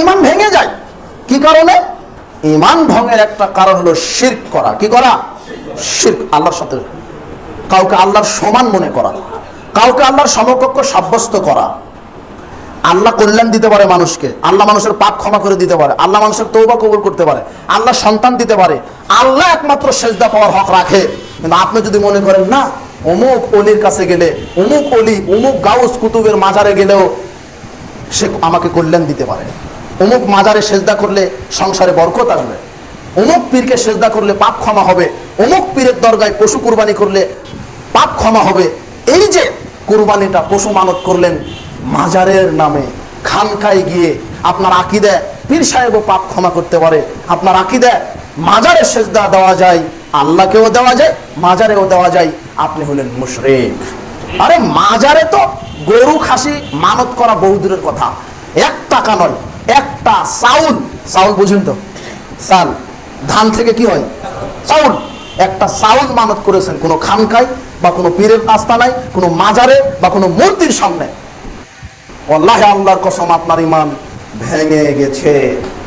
ইমান ভেঙে যায়। কি কারণে? ইমান ভঙ্গের একটা কারণ হলো শিরক করা। কি করা? শিরক, আল্লাহর সাথে কাউকে আল্লাহর সমান মনে করা। কাউকে আল্লাহর সমকক্ষ সাব্যস্ত করা। আল্লাহ কল্যাণ দিতে পারে মানুষকে। আল্লাহ মানুষের পাপ ক্ষমা করে দিতে পারে। আল্লাহ মানুষের তৌবা কবুল করতে পারে। আল্লাহ সন্তান দিতে পারে। আল্লাহ একমাত্র সেজদা পাওয়ার হক রাখে। কিন্তু আপনি যদি মনে করেন, না, অমুক অলির কাছে গেলে, অমুক অলি, অমুক গাউস কুতুবের মাজারে গেলেও সে আমাকে কল্যাণ দিতে পারে। অমুক মাজারে সেজদা করলে সংসারে বরকত আসবে। অমুক পীরকে সেজদা করলে পাপ ক্ষমা হবে। অমুক পীরের দরগায় পশু কুরবানি করলে পাপ ক্ষমা হবে। এই যে কুরবানিটা পশু মানত করলেন মাজারের নামে, খানকায় গিয়ে আপনার আকিদে পীর সাহেবও পাপ ক্ষমা করতে পারে। আপনার আকিদে মাজারে সেজদা দেওয়া যায়, আল্লাহকেও দেওয়া যায়, মাজারেও দেওয়া যায়। আপনি হলেন মুশরিক। আরে মাজারে তো গরু খাসি মানত করা বহুদূরের কথা। এক টাকা নয় একটা সাউন্ড চাউল বুঝেন তো? চাল ধান থেকে কি হয়? সাউন্ড একটা চাউল মানত করেছেন কোনো খানকায় বা কোনো পীরের আস্তানায়, কোনো মাজারে বা কোনো মূর্তির সামনে। আল্লাহ আল্লাহর কসম আপনার ইমান ভেঙে গেছে।